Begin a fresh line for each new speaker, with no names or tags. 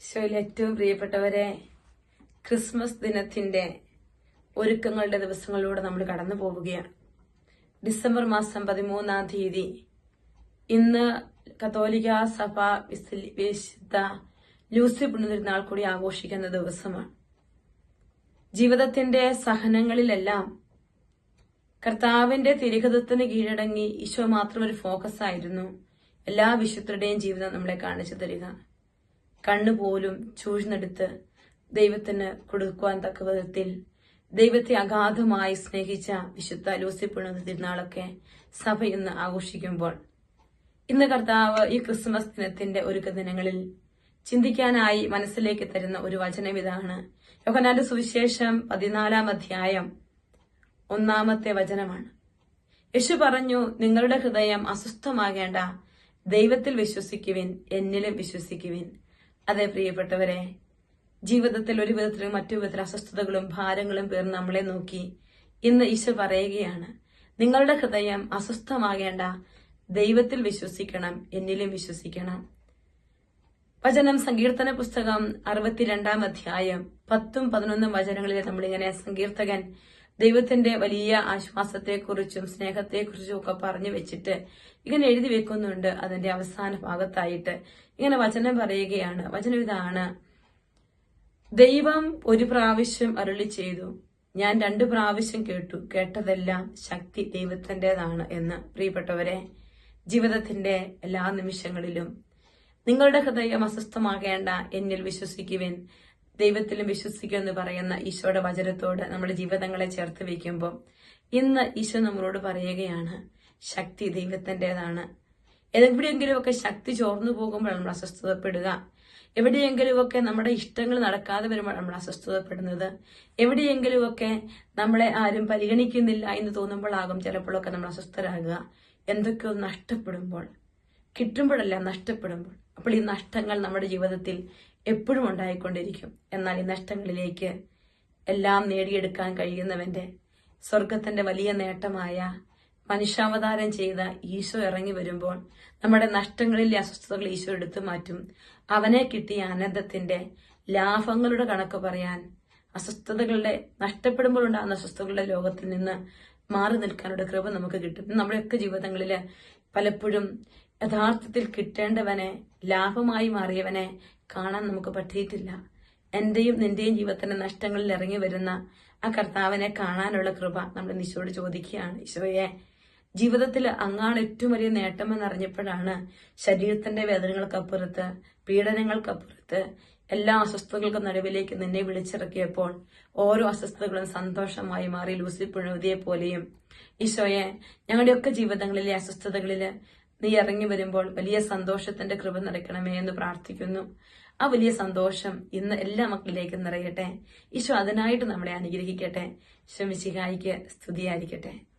ഈശോയിൽ ഏറ്റവും പ്രിയപ്പെട്ടവരെ ക്രിസ്മസ് ദിനത്തിന്റെ ഒരുക്കങ്ങളുടെ ദിവസങ്ങളിലൂടെ നമ്മൾ കടന്നു പോവുകയാണ്. ഡിസംബർ മാസം പതിമൂന്നാം തീയതി ഇന്ന് കത്തോലിക്ക സഭ വിശുദ്ധ ലൂസി പുണ്യതിരുന്നാൾ കൂടി ആഘോഷിക്കുന്ന ദിവസമാണ്. ജീവിതത്തിന്റെ സഹനങ്ങളിലെല്ലാം കർത്താവിന്റെ തിരികതത്തിന് കീഴടങ്ങി ഈശോ മാത്രം ഒരു ഫോക്കസ് ആയിരുന്നു. എല്ലാ വിശുദ്ധരുടെയും ജീവിതം നമ്മളെ കാണിച്ചു തരിക. കണ്ണുപോലും ചൂഴ്ന്നെടുത്ത് ദൈവത്തിന് കൊടുക്കുവാൻ തക്ക വിധത്തിൽ ദൈവത്തെ അഗാധമായി സ്നേഹിച്ച വിശുദ്ധ ലൂസി പുണ്യ തിരുനാളൊക്കെ സഭ ഇന്ന് ആഘോഷിക്കുമ്പോൾ ഇന്ന് കർത്താവ് ഈ ക്രിസ്മസ് ദിനത്തിന്റെ ഒരുക്ക ദിനങ്ങളിൽ ചിന്തിക്കാനായി മനസ്സിലേക്ക് തരുന്ന ഒരു വചനം ഇതാണ്. യോഹനാന്റെ സുവിശേഷം പതിനാലാം അധ്യായം ഒന്നാമത്തെ വചനമാണ്. യേശു പറഞ്ഞു നിങ്ങളുടെ ഹൃദയം അസ്വസ്ഥമാകേണ്ട ദൈവത്തിൽ വിശ്വസിക്കുവിൻ എന്നിലും വിശ്വസിക്കുവിൻ. അതെ പ്രിയപ്പെട്ടവരെ ജീവിതത്തിൽ ഒരു വിധത്തിലും മറ്റു വിധത്തിൽ അസ്വസ്ഥതകളും ഭാരങ്ങളും പേർ നമ്മളെ നോക്കി ഇന്ന് ഈശോ പറയുകയാണ് നിങ്ങളുടെ ഹൃദയം അസ്വസ്ഥമാകേണ്ട ദൈവത്തിൽ വിശ്വസിക്കണം എന്നിലും വിശ്വസിക്കണം. വചനം സങ്കീർത്തന പുസ്തകം അറുപത്തിരണ്ടാം അധ്യായം പത്തും പതിനൊന്നും വചനങ്ങളിൽ നമ്മളിങ്ങനെ സങ്കീർത്തകൻ ദൈവത്തിന്റെ വലിയ ആശ്വാസത്തെക്കുറിച്ചും സ്നേഹത്തെക്കുറിച്ചും ഒക്കെ പറഞ്ഞു വെച്ചിട്ട് ഇങ്ങനെ എഴുതി വെക്കുന്നുണ്ട് അതിന്റെ അവസാന ഭാഗത്തായിട്ട്. ഇങ്ങനെ വചനം പറയുകയാണ്. വചനം ഇതാണ്. ദൈവം ഒരു പ്രാവശ്യം അരുളി ചെയ്തു. ഞാൻ രണ്ടു പ്രാവശ്യം കേട്ടു. കേട്ടതെല്ലാം ശക്തി ദൈവത്തിന്റെതാണ് എന്ന്. പ്രിയപ്പെട്ടവരെ ജീവിതത്തിന്റെ എല്ലാ നിമിഷങ്ങളിലും നിങ്ങളുടെ ഹൃദയം അസ്വസ്ഥമാകേണ്ട എന്നിൽ വിശ്വസിക്കുവിൻ. ദൈവത്തിലും വിശ്വസിക്കുമെന്ന് പറയുന്ന ഈശോയുടെ വചനത്തോട് നമ്മുടെ ജീവിതങ്ങളെ ചേർത്ത് വയ്ക്കുമ്പോൾ ഇന്ന് ഈശോ നമ്മളോട് പറയുകയാണ് ശക്തി ദൈവത്തിന്റെതാണ്. എവിടെയെങ്കിലുമൊക്കെ ശക്തി ചോർന്നു പോകുമ്പോൾ നമ്മൾ അസ്വസ്ഥതപ്പെടുക. എവിടെയെങ്കിലുമൊക്കെ നമ്മുടെ ഇഷ്ടങ്ങൾ നടക്കാതെ വരുമ്പോൾ നമ്മൾ അസ്വസ്ഥതപ്പെടുന്നത്. എവിടെയെങ്കിലുമൊക്കെ നമ്മളെ ആരും പരിഗണിക്കുന്നില്ല എന്ന് തോന്നുമ്പോഴാകും ചിലപ്പോഴൊക്കെ നമ്മൾ അസ്വസ്ഥരാകുക. എന്തൊക്കെയോ നഷ്ടപ്പെടുമ്പോൾ കിട്ടുമ്പോഴല്ല നഷ്ടപ്പെടുമ്പോൾ. അപ്പോൾ ഈ നഷ്ടങ്ങൾ നമ്മുടെ ജീവിതത്തിൽ എപ്പോഴും ഉണ്ടായിക്കൊണ്ടിരിക്കും. എന്നാൽ ഈ നഷ്ടങ്ങളിലേക്ക് എല്ലാം നേടിയെടുക്കാൻ കഴിയുന്നവന്റെ സ്വർഗത്തിന്റെ വലിയ നേട്ടമായ മനുഷ്യാവതാരം ചെയ്ത ഈശോ ഇറങ്ങി വരുമ്പോൾ നമ്മുടെ നഷ്ടങ്ങളിലെ അസ്വസ്ഥതകൾ ഈശോ എടുത്തു മാറ്റും. അവനെ കിട്ടിയ ആനന്ദത്തിന്റെ ലാഭങ്ങളുടെ കണക്ക് പറയാൻ അസ്വസ്ഥതകളുടെ നഷ്ടപ്പെടുമ്പോൾ ഉണ്ടാകുന്ന അസ്വസ്ഥതകളുടെ ലോകത്തിൽ നിന്ന് മാറി നിൽക്കാനുള്ള കൃപ നമുക്ക് കിട്ടും. നമ്മുടെയൊക്കെ ജീവിതങ്ങളിൽ പലപ്പോഴും യഥാർത്ഥത്തിൽ കിട്ടേണ്ടവനെ ലാഭമായി മാറിയവനെ കാണാൻ നമുക്ക് പറ്റിയിട്ടില്ല. എന്റെയും നിന്റെയും ജീവിതത്തിന്റെ നഷ്ടങ്ങളിൽ ഇറങ്ങി വരുന്ന ആ കർത്താവിനെ കാണാനുള്ള കൃപ നമ്മൾ നിശോട് ചോദിക്കുകയാണ്. ഈശോയെ ജീവിതത്തിൽ അങ്ങാണ് ഏറ്റവും വലിയ നേട്ടമെന്ന് അറിഞ്ഞപ്പോഴാണ് ശരീരത്തിന്റെ വേദനകൾക്കപ്പുറത്ത് പീഡനങ്ങൾക്കപ്പുറത്ത് എല്ലാ അസ്വസ്ഥതകൾക്കും നടുവിലേക്ക് നിന്നെ വിളിച്ചിറക്കിയപ്പോൾ ഓരോ അസ്വസ്ഥതകളും സന്തോഷമായി മാറി ലൂസി പുഴുതിയെ പോലെയും. ഈശോയെ ഞങ്ങളുടെയൊക്കെ ജീവിതങ്ങളിലെ അസ്വസ്ഥതകളിൽ നീ ഇറങ്ങി വരുമ്പോൾ വലിയ സന്തോഷത്തിന്റെ കൃപ നിറയ്ക്കണമേ എന്ന് പ്രാർത്ഥിക്കുന്നു. ആ വലിയ സന്തോഷം ഇന്ന് എല്ലാ മക്കളിലേക്കും നിറയട്ടെ. ഈശോ അതിനായിട്ട് നമ്മളെ അനുഗ്രഹിക്കട്ടെ. ഈശോ മിശിഹായിക്ക് സ്തുതിയായിരിക്കട്ടെ.